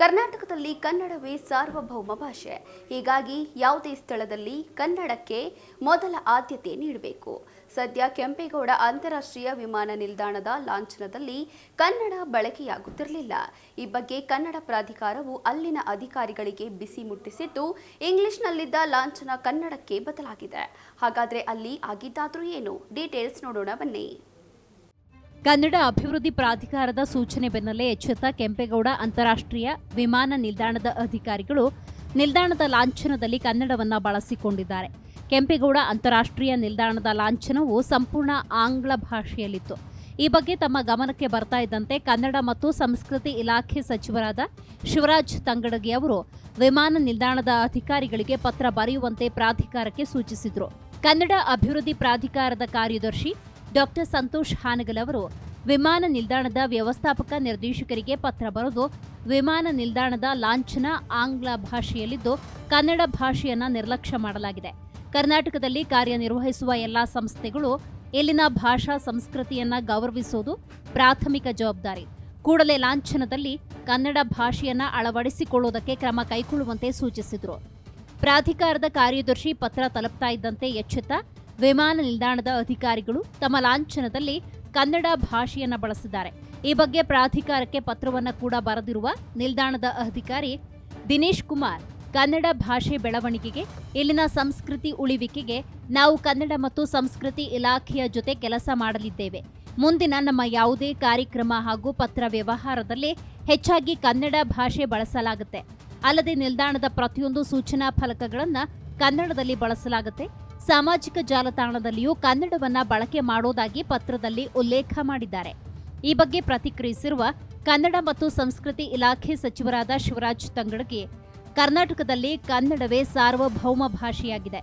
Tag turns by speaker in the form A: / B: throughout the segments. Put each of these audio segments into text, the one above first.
A: ಕರ್ನಾಟಕದಲ್ಲಿ ಕನ್ನಡವೇ ಸಾರ್ವಭೌಮ ಭಾಷೆ. ಹೀಗಾಗಿ ಯಾವುದೇ ಸ್ಥಳದಲ್ಲಿ ಕನ್ನಡಕ್ಕೆ ಮೊದಲ ಆದ್ಯತೆ ನೀಡಬೇಕು. ಸದ್ಯ ಕೆಂಪೇಗೌಡ ಅಂತಾರಾಷ್ಟ್ರೀಯ ವಿಮಾನ ನಿಲ್ದಾಣದ ಲಾಂಛನದಲ್ಲಿ ಕನ್ನಡ ಬಳಕೆಯಾಗುತ್ತಿರಲಿಲ್ಲ. ಈ ಬಗ್ಗೆ ಕನ್ನಡ ಪ್ರಾಧಿಕಾರವು ಅಲ್ಲಿನ ಅಧಿಕಾರಿಗಳಿಗೆ ಬಿಸಿ ಮುಟ್ಟಿಸಿದ್ದು, ಇಂಗ್ಲಿಷ್ನಲ್ಲಿದ್ದ ಲಾಂಛನ ಕನ್ನಡಕ್ಕೆ ಬದಲಾಗಿದೆ. ಹಾಗಾದರೆ ಅಲ್ಲಿ ಆಗಿದ್ದಾದರೂ ಏನು? ಡೀಟೇಲ್ಸ್ ನೋಡೋಣ ಬನ್ನಿ.
B: ಕನ್ನಡ ಅಭಿವೃದ್ಧಿ ಪ್ರಾಧಿಕಾರದ ಸೂಚನೆ ಬೆನ್ನಲ್ಲೇ ಎಚ್ಚೆತ್ತ ಕೆಂಪೇಗೌಡ ಅಂತಾರಾಷ್ಟ್ರೀಯ ವಿಮಾನ ನಿಲ್ದಾಣದ ಅಧಿಕಾರಿಗಳು ನಿಲ್ದಾಣದ ಲಾಂಛನದಲ್ಲಿ ಕನ್ನಡವನ್ನು ಬಳಸಿಕೊಂಡಿದ್ದಾರೆ. ಕೆಂಪೇಗೌಡ ಅಂತಾರಾಷ್ಟ್ರೀಯ ನಿಲ್ದಾಣದ ಲಾಂಛನವು ಸಂಪೂರ್ಣ ಆಂಗ್ಲ ಭಾಷೆಯಲ್ಲಿತ್ತು. ಈ ಬಗ್ಗೆ ತಮ್ಮ ಗಮನಕ್ಕೆ ಬರ್ತಾ ಇದ್ದಂತೆ ಕನ್ನಡ ಮತ್ತು ಸಂಸ್ಕೃತಿ ಇಲಾಖೆ ಸಚಿವರಾದ ಶಿವರಾಜ್ ತಂಗಡಗಿ ಅವರು ವಿಮಾನ ನಿಲ್ದಾಣದ ಅಧಿಕಾರಿಗಳಿಗೆ ಪತ್ರ ಬರೆಯುವಂತೆ ಪ್ರಾಧಿಕಾರಕ್ಕೆ ಸೂಚಿಸಿದರು. ಕನ್ನಡ ಅಭಿವೃದ್ಧಿ ಪ್ರಾಧಿಕಾರದ ಕಾರ್ಯದರ್ಶಿ ಡಾಕ್ಟರ್ ಸಂತೋಷ್ ಹಾನಗಲ್ ಅವರು, ವಿಮಾನ ನಿಲ್ದಾಣದ ವ್ಯವಸ್ಥಾಪಕ ನಿರ್ದೇಶಕರಿಗೆ ಪತ್ರ ಬರೆದು, ವಿಮಾನ ನಿಲ್ದಾಣದ ಲಾಂಛನ ಆಂಗ್ಲ ಭಾಷೆಯಲ್ಲಿದ್ದು, ಕನ್ನಡ ಭಾಷೆಯನ್ನು ನಿರ್ಲಕ್ಷ್ಯ ಮಾಡಲಾಗಿದೆ. ಕರ್ನಾಟಕದಲ್ಲಿ ಕಾರ್ಯನಿರ್ವಹಿಸುವ ಎಲ್ಲ ಸಂಸ್ಥೆಗಳು ಇಲ್ಲಿನ ಭಾಷಾ ಸಂಸ್ಕೃತಿಯನ್ನ ಗೌರವಿಸುವುದು ಪ್ರಾಥಮಿಕ ಜವಾಬ್ದಾರಿ. ಕೂಡಲೇ ಲಾಂಛನದಲ್ಲಿ ಕನ್ನಡ ಭಾಷೆಯನ್ನ ಅಳವಡಿಸಿಕೊಳ್ಳುವುದಕ್ಕೆ ಕ್ರಮ ಕೈಗೊಳ್ಳುವಂತೆ ಸೂಚಿಸಿದರು. ಪ್ರಾಧಿಕಾರದ ಕಾರ್ಯದರ್ಶಿ ಪತ್ರ ತಲುಪ್ತಾ ಇದ್ದಂತೆ ಎಚ್ಚೆತ್ತ ವಿಮಾನ ನಿಲ್ದಾಣದ ಅಧಿಕಾರಿಗಳು ತಮ್ಮ ಲಾಂಛನದಲ್ಲಿ ಕನ್ನಡ ಭಾಷೆಯನ್ನು ಬಳಸಿದ್ದಾರೆ. ಈ ಬಗ್ಗೆ ಪ್ರಾಧಿಕಾರಕ್ಕೆ ಪತ್ರವನ್ನು ಕೂಡ ಬರೆದಿರುವ ನಿಲ್ದಾಣದ ಅಧಿಕಾರಿ ದಿನೇಶ್ ಕುಮಾರ್, ಕನ್ನಡ ಭಾಷೆ ಬೆಳವಣಿಗೆಗೆ, ಇಲ್ಲಿನ ಸಂಸ್ಕೃತಿ ಉಳಿವಿಕೆಗೆ ನಾವು ಕನ್ನಡ ಮತ್ತು ಸಂಸ್ಕೃತಿ ಇಲಾಖೆಯ ಜೊತೆ ಕೆಲಸ ಮಾಡಲಿದ್ದೇವೆ. ಮುಂದಿನ ನಮ್ಮ ಯಾವುದೇ ಕಾರ್ಯಕ್ರಮ ಹಾಗೂ ಪತ್ರ ವ್ಯವಹಾರದಲ್ಲಿ ಹೆಚ್ಚಾಗಿ ಕನ್ನಡ ಭಾಷೆ ಬಳಸಲಾಗುತ್ತೆ. ಅಲ್ಲದೆ ನಿಲ್ದಾಣದ ಪ್ರತಿಯೊಂದು ಸೂಚನಾ ಫಲಕಗಳನ್ನು ಕನ್ನಡದಲ್ಲಿ ಬಳಸಲಾಗುತ್ತೆ. ಸಾಮಾಜಿಕ ಜಾಲತಾಣದಲ್ಲಿಯೂ ಕನ್ನಡವನ್ನ ಬಳಕೆ ಮಾಡೋದಾಗಿ ಪತ್ರದಲ್ಲಿ ಉಲ್ಲೇಖ ಮಾಡಿದ್ದಾರೆ. ಈ ಬಗ್ಗೆ ಪ್ರತಿಕ್ರಿಯಿಸಿರುವ ಕನ್ನಡ ಮತ್ತು ಸಂಸ್ಕೃತಿ ಇಲಾಖೆ ಸಚಿವರಾದ ಶಿವರಾಜ್ ತಂಗಡಗಿ, ಕರ್ನಾಟಕದಲ್ಲಿ ಕನ್ನಡವೇ ಸಾರ್ವಭೌಮ ಭಾಷೆಯಾಗಿದೆ.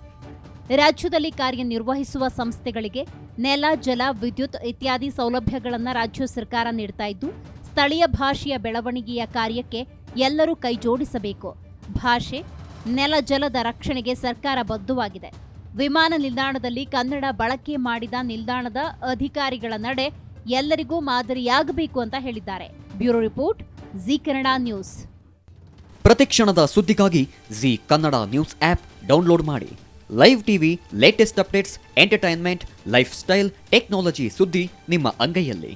B: ರಾಜ್ಯದಲ್ಲಿ ಕಾರ್ಯನಿರ್ವಹಿಸುವ ಸಂಸ್ಥೆಗಳಿಗೆ ನೆಲ, ಜಲ, ವಿದ್ಯುತ್ ಇತ್ಯಾದಿ ಸೌಲಭ್ಯಗಳನ್ನು ರಾಜ್ಯ ಸರ್ಕಾರ ನೀಡ್ತಾ ಇದ್ದು, ಸ್ಥಳೀಯ ಭಾಷೆಯ ಬೆಳವಣಿಗೆಯ ಕಾರ್ಯಕ್ಕೆ ಎಲ್ಲರೂ ಕೈಜೋಡಿಸಬೇಕು. ಭಾಷೆ, ನೆಲ, ಜಲದ ರಕ್ಷಣೆಗೆ ಸರ್ಕಾರ ಬದ್ಧವಾಗಿದೆ. ವಿಮಾನ ನಿಲ್ದಾಣದಲ್ಲಿ ಕನ್ನಡ ಬಳಕೆ ಮಾಡಿದ ನಿಲ್ದಾಣದ ಅಧಿಕಾರಿಗಳ ನಡೆ ಎಲ್ಲರಿಗೂ ಮಾದರಿಯಾಗಬೇಕು ಅಂತ ಹೇಳಿದ್ದಾರೆ. Bureau report, Zee Kannada news.
C: ಪ್ರತಿಕ್ಷಣದ ಸುದ್ದಿಗಾಗಿ Zee Kannada news app download ಮಾಡಿ. Live TV, latest updates, entertainment, lifestyle, technology ಸುದ್ದಿ ನಿಮ್ಮ ಅಂಗೈಯಲ್ಲಿ.